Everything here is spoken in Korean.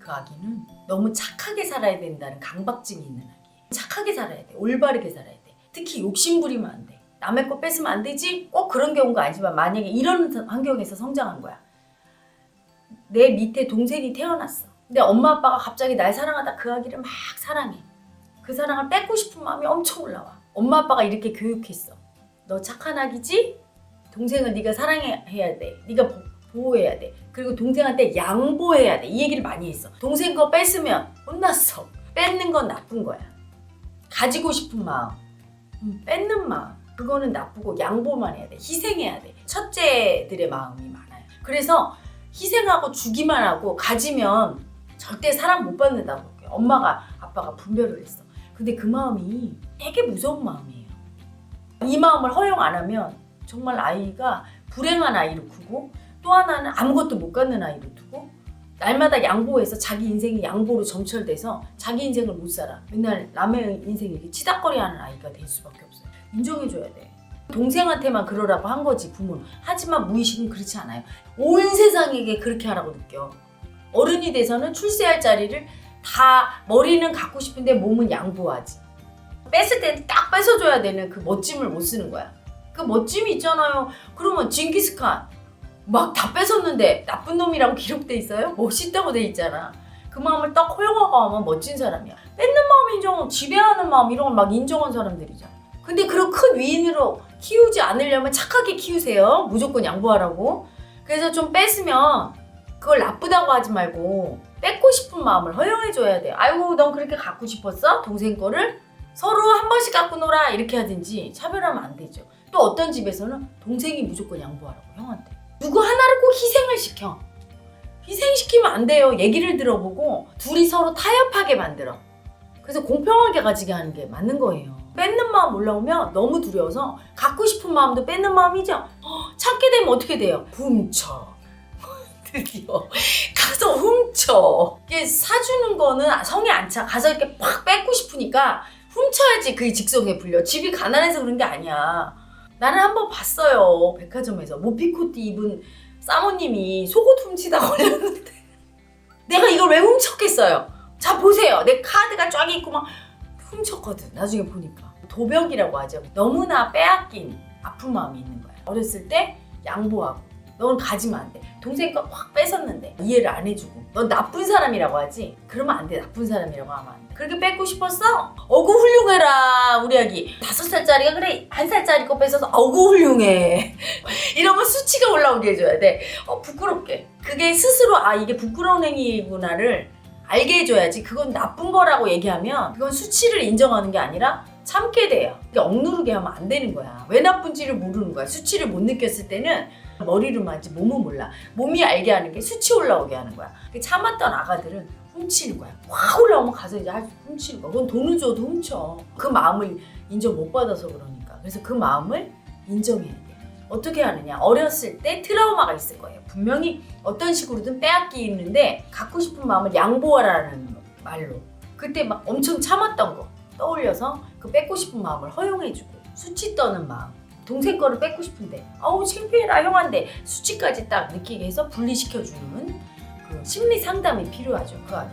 그 아기는 너무 착하게 살아야 된다는 강박증이 있는 아기예요. 착하게 살아야 돼. 올바르게 살아야 돼. 특히 욕심 부리면 안 돼. 남의 거 뺏으면 안 되지? 꼭 그런 경우가 아니지만 만약에 이런 환경에서 성장한 거야. 내 밑에 동생이 태어났어. 근데 엄마 아빠가 갑자기 날 사랑하다 그 아기를 막 사랑해. 그 사랑을 뺏고 싶은 마음이 엄청 올라와. 엄마 아빠가 이렇게 교육했어. 너 착한 아기지? 동생을 네가 사랑해야 돼. 네가 보- 보호해야 돼. 그리고 동생한테 양보해야 돼. 이 얘기를 많이 했어. 동생 거 뺏으면 혼났어. 뺏는 건 나쁜 거야. 가지고 싶은 마음, 음, 뺏는 마음, 그거는 나쁘고 양보만 해야 돼. 희생해야 돼. 첫째들의 마음이 많아요. 그래서 희생하고 주기만 하고 가지면 절대 사랑 못 받는다고. 엄마가 아빠가 분별을 했어. 근데 그 마음이 되게 무서운 마음이에요. 이 마음을 허용 안 하면 정말 아이가 불행한 아이로 크고 또 하나는 아무것도 못 갖는 아이로 두고 날마다 양보해서 자기 인생이 양보로 점철돼서 자기 인생을 못 살아. 맨날 남의 인생 이렇게 치닥거리하는 아이가 될 수밖에 없어요. 인정해줘야 돼. 동생한테만 그러라고 한 거지 부모는. 하지만 무의식은 그렇지 않아요. 온 세상에게 그렇게 하라고 느껴. 어른이 돼서는 출세할 자리를 다 머리는 갖고 싶은데 몸은 양보하지. 뺐을 때딱 뺏어줘야 되는 그 멋짐을 못 쓰는 거야. 그 멋짐이 있잖아요. 그러면 징기스칸 막 다 뺏었는데 나쁜 놈이라고 기록돼 있어요? 멋있다고 돼 있잖아. 그 마음을 딱 허용하고 하면 멋진 사람이야. 뺏는 마음 인정, 지배하는 마음 이런 걸 막 인정한 사람들이잖아. 근데 그런 큰 위인으로 키우지 않으려면 착하게 키우세요. 무조건 양보하라고. 그래서 좀 뺏으면 그걸 나쁘다고 하지 말고 뺏고 싶은 마음을 허용해줘야 돼. 아이고, 넌 그렇게 갖고 싶었어? 동생 거를? 서로 한 번씩 갖고 놀아. 이렇게 하든지 차별하면 안 되죠. 또 어떤 집에서는 동생이 무조건 양보하라고 형한테. 누구 하나를 꼭 희생을 시켜. 희생시키면 안 돼요. 얘기를 들어보고 둘이 서로 타협하게 만들어. 그래서 공평하게 가지게 하는 게 맞는 거예요. 뺏는 마음 올라오면 너무 두려워서 갖고 싶은 마음도 뺏는 마음이죠. 어, 찾게 되면 어떻게 돼요? 훔쳐. 드디어 가서 훔쳐. 이게 사주는 거는 성에 안 차. 가서 이렇게 팍 뺏고 싶으니까 훔쳐야지 그게 직성에 불려. 집이 가난해서 그런 게 아니야. 나는 한 번 봤어요. 백화점에서 모피코티 입은 사모님이 속옷 훔치다 걸렸는데 내가 이걸 왜 훔쳤겠어요? 자 보세요. 내 카드가 쫙 있고 막 훔쳤거든. 나중에 보니까 도벽이라고 하죠. 너무나 빼앗긴 아픈 마음이 있는 거야. 어렸을 때 양보하고 넌 가지면 안 돼. 동생 거 확 뺏었는데 이해를 안 해주고 넌 나쁜 사람이라고 하지? 그러면 안 돼. 나쁜 사람이라고 하면 안 돼. 그렇게 뺏고 싶었어? 어구 훌륭해라 우리 아기. 다섯 살짜리가 그래 한 살짜리 거 뺏어서 어구 훌륭해. 이러면 수치가 올라오게 해줘야 돼. 어 부끄럽게. 그게 스스로 아 이게 부끄러운 행위구나를 알게 해줘야지. 그건 나쁜 거라고 얘기하면 그건 수치를 인정하는 게 아니라 참게 돼요. 이게 억누르게 하면 안 되는 거야. 왜 나쁜지를 모르는 거야. 수치를 못 느꼈을 때는 머리로만 하지 몸은 몰라. 몸이 알게 하는 게 수치 올라오게 하는 거야. 그 참았던 아가들은 훔치는 거야. 확 올라오면 가서 이제 훔치는 거야. 그건 돈을 줘도 훔쳐. 그 마음을 인정 못 받아서 그러니까. 그래서 그 마음을 인정해야 돼. 어떻게 하느냐? 어렸을 때 트라우마가 있을 거예요. 분명히 어떤 식으로든 빼앗기는데 갖고 싶은 마음을 양보하라는 말로. 그때 막 엄청 참았던 거 떠올려서 그 뺏고 싶은 마음을 허용해주고 수치 떠는 마음. 동생 거를 뺏고 싶은데 아우 창피해라 형한테 수치까지 딱 느끼게 해서 분리시켜주는 그 심리 상담이 필요하죠 그 안에